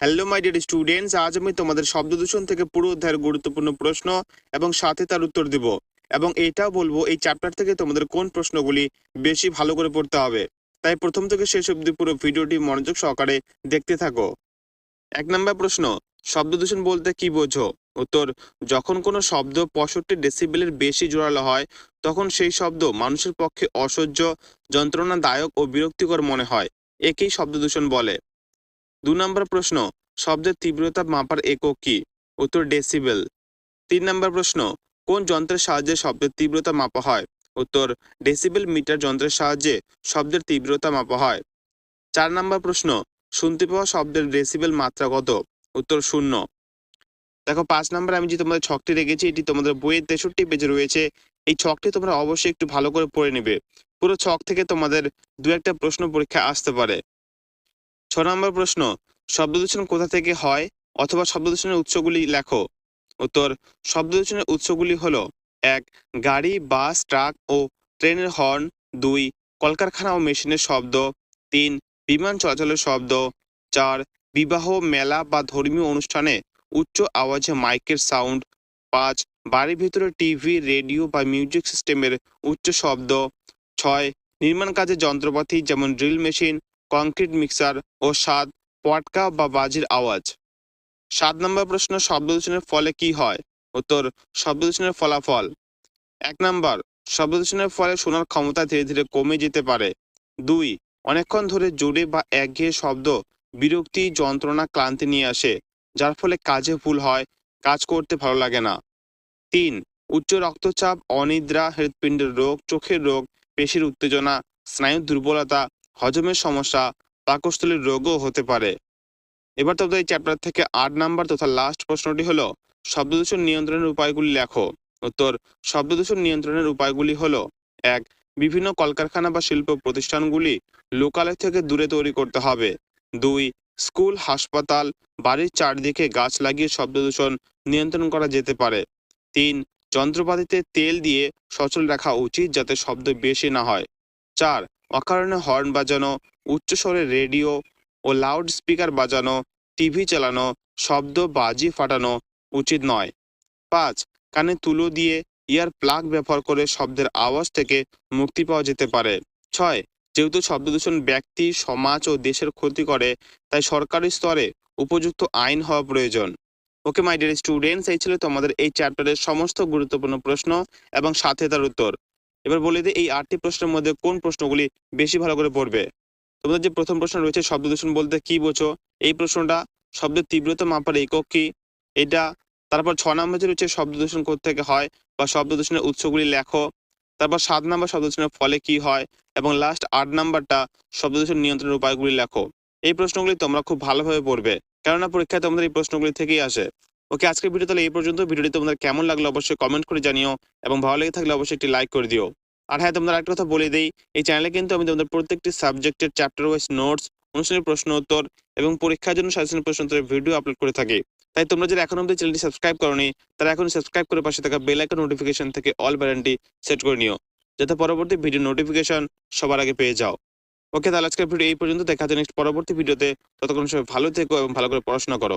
Hello my dear students আজ আমি তোমাদের শব্দ দূষণ থেকে পুরো অধ্যায়ের গুরুত্বপূর্ণ প্রশ্ন এবং সাথে তার উত্তর দিব। এবং এটাও বলব, এই চ্যাপ্টার থেকে তোমাদের কোন প্রশ্নগুলি বেশি ভালো করে পড়তে হবে। তাই প্রথম থেকে শেষ অবধি পুরো ভিডিওটি মনোযোগ সহকারে দেখতে থাকো। এক নম্বর প্রশ্ন, শব্দ দূষণ বলতে কি বোঝো? উত্তর, যখন কোনো শব্দ পঁয়ষট্টি ডেসিবেলের বেশি জোরালো হয়, তখন সেই শব্দ মানুষের পক্ষে অসহ্য, যন্ত্রণাদায়ক ও বিরক্তিকর মনে হয়। একেই শব্দ দূষণ বলে। দু নম্বর প্রশ্ন, শব্দের তীব্রতা মাপার একক কি? উত্তর ডেসিবেল তিন নম্বর প্রশ্ন, কোন যন্ত্রের সাহায্যে শব্দের তীব্রতা মাপা হয়? উত্তর ডেসিবেল মিটার যন্ত্রের সাহায্যে শব্দের তীব্রতা মাপা হয়। চার নম্বর প্রশ্ন, শুনতে পাওয়া শব্দের ডেসিবেল মাত্রা কত? উত্তর, শূন্য। দেখো, পাঁচ নম্বর আমি যে তোমাদের ছকটি রেখেছি, এটি তোমাদের বইয়ের তেষট্টি পেজে রয়েছে। এই ছকটি তোমরা অবশ্যই একটু ভালো করে পড়ে নেবে। পুরো ছক থেকে তোমাদের দু একটা প্রশ্ন পরীক্ষা আসতে পারে। ছ নম্বর প্রশ্ন, শব্দ দূষণ কোথা থেকে হয় অথবা শব্দ দূষণের উৎসগুলি লেখো। উত্তর, শব্দ দূষণের উৎসগুলি হলো, এক, গাড়ি, বাস, ট্রাক ও ট্রেনের হর্ন, দুই, কলকারখানা ও মেশিনের শব্দ, তিন, বিমান চলাচলের শব্দ, চার, বিবাহ, মেলা বা ধর্মীয় অনুষ্ঠানে উচ্চ আওয়াজে মাইকের সাউন্ড, পাঁচ, বাড়ির ভিতরে টিভি, রেডিও বা মিউজিক সিস্টেমের উচ্চ শব্দ, ছয়, নির্মাণ কাজের যন্ত্রপাতি যেমন ড্রিল মেশিন কংক্রিট মিক্সার ও সাত পটকা বা বাজির আওয়াজ। সাত নম্বর প্রশ্ন শব্দ দূষণের ফলে কি হয়? উত্তর শব্দ দূষণের ফলাফল। এক নম্বর শব্দ দূষণের ফলে শোনার ক্ষমতা ধীরে ধীরে কমে যেতে পারে। দুই, অনেকক্ষণ ধরে জোরে বা একঘেয়ে শব্দ, বিরক্তি, যন্ত্রণা, ক্লান্তি নিয়ে আসে, যার ফলে কাজে ভুল হয়, কাজ করতে ভালো লাগে না। তিন, উচ্চ রক্তচাপ, অনিদ্রা, হৃৎপিণ্ডের রোগ, চোখের রোগ, পেশির উত্তেজনা, স্নায়ুর দুর্বলতা হজমের সমস্যা, পাকস্থলীর রোগও হতে পারে। এবার তোমাদের এই চ্যাপ্টার থেকে আট নাম্বার তথা লাস্ট প্রশ্নটি হলো শব্দদূষণ নিয়ন্ত্রণের উপায়গুলি লেখো। উত্তর শব্দদূষণ নিয়ন্ত্রণের উপায়গুলি হলো, এক, বিভিন্ন কলকারখানা বা শিল্প প্রতিষ্ঠানগুলি লোকালয় থেকে দূরে তৈরি করতে হবে। দুই, স্কুল, হাসপাতাল, বাড়ির চারদিকে গাছ লাগিয়ে শব্দদূষণ নিয়ন্ত্রণ করা যেতে পারে। তিন, যন্ত্রপাতিতে তেল দিয়ে সচল রাখা উচিত যাতে শব্দ বেশি না হয়। চার অকারণে হর্ন বাজানো উচ্চস্বরে রেডিও ও লাউড স্পিকার বাজানো টিভি চালানো, শব্দ বাজি ফাটানো উচিত নয়। পাঁচ, কানে তুলো দিয়ে ইয়ার প্লাগ ব্যবহার করে শব্দের আওয়াজ থেকে মুক্তি পাওয়া যেতে পারে। ছয়, যেহেতু শব্দদূষণ ব্যক্তি, সমাজ ও দেশের ক্ষতি করে, তাই সরকারি স্তরে উপযুক্ত আইন হওয়া প্রয়োজন। ওকে মাই ডিয়ার স্টুডেন্টস এই ছিল তোমাদের এই চ্যাপ্টারের সমস্ত গুরুত্বপূর্ণ প্রশ্ন এবং সাথে তার উত্তর। এবার বলে দিই এই আটটি প্রশ্নের মধ্যে কোন প্রশ্নগুলি বেশি ভালো করে পড়বে? তোমাদের যে প্রথম প্রশ্ন রয়েছে, শব্দ দূষণ বলতে কি বোঝো? এই প্রশ্নটা শব্দের তীব্রতা মাপার একক কি? এটা তারপর ছ নম্বর যে রয়েছে, শব্দ দূষণ থেকে হয় বা শব্দ দূষণের উৎসগুলি লেখো। তারপর সাত নম্বর শব্দ দূষণের ফলে কি হয়? এবং লাস্ট আট নাম্বারটা শব্দ দূষণ নিয়ন্ত্রণের উপায়গুলি লেখো। এই প্রশ্নগুলি তোমরা খুব ভালোভাবে পড়বে। কেননা পরীক্ষায় তোমাদের এই প্রশ্নগুলি থেকেই আসে। ওকে, আজকের ভিডিও তাহলে এই পর্যন্ত। ভিডিওটি তোমাদের কেমন লাগল অবশ্যই কমেন্ট করে জানিও এবং ভালো লেগে থাকলে অবশ্যই একটি লাইক করে দিও। আর হ্যাঁ তোমরা একটা কথা বলে দিই, এই চ্যানেলে কিন্তু আমি তোমাদের প্রত্যেকটি সাবজেক্টের চ্যাপ্টার ওয়াইজ নোটস অনুষ্ঠানের প্রশ্ন উত্তর এবং পরীক্ষার জন্য সাজেশন প্রশ্ন উত্তরের ভিডিও আপলোড করে থাকি। তাই তোমরা যারা এখন অব্দি চ্যানেলটি সাবস্ক্রাইব করনি, তারা এখন সাবস্ক্রাইব করে পাশে থাকা বেল আইকন নোটিফিকেশন থেকে অল বাটনটি সেট করে নিও, যাতে পরবর্তী ভিডিও নোটিফিকেশন সবার আগে পেয়ে যাও। ওকে, তাহলে আজকের ভিডিও এই পর্যন্ত। দেখা যায় নেক্সট পরবর্তী ভিডিওতে ততক্ষণ সবাই ভালো থেকো এবং ভালো করে পড়াশোনা করো।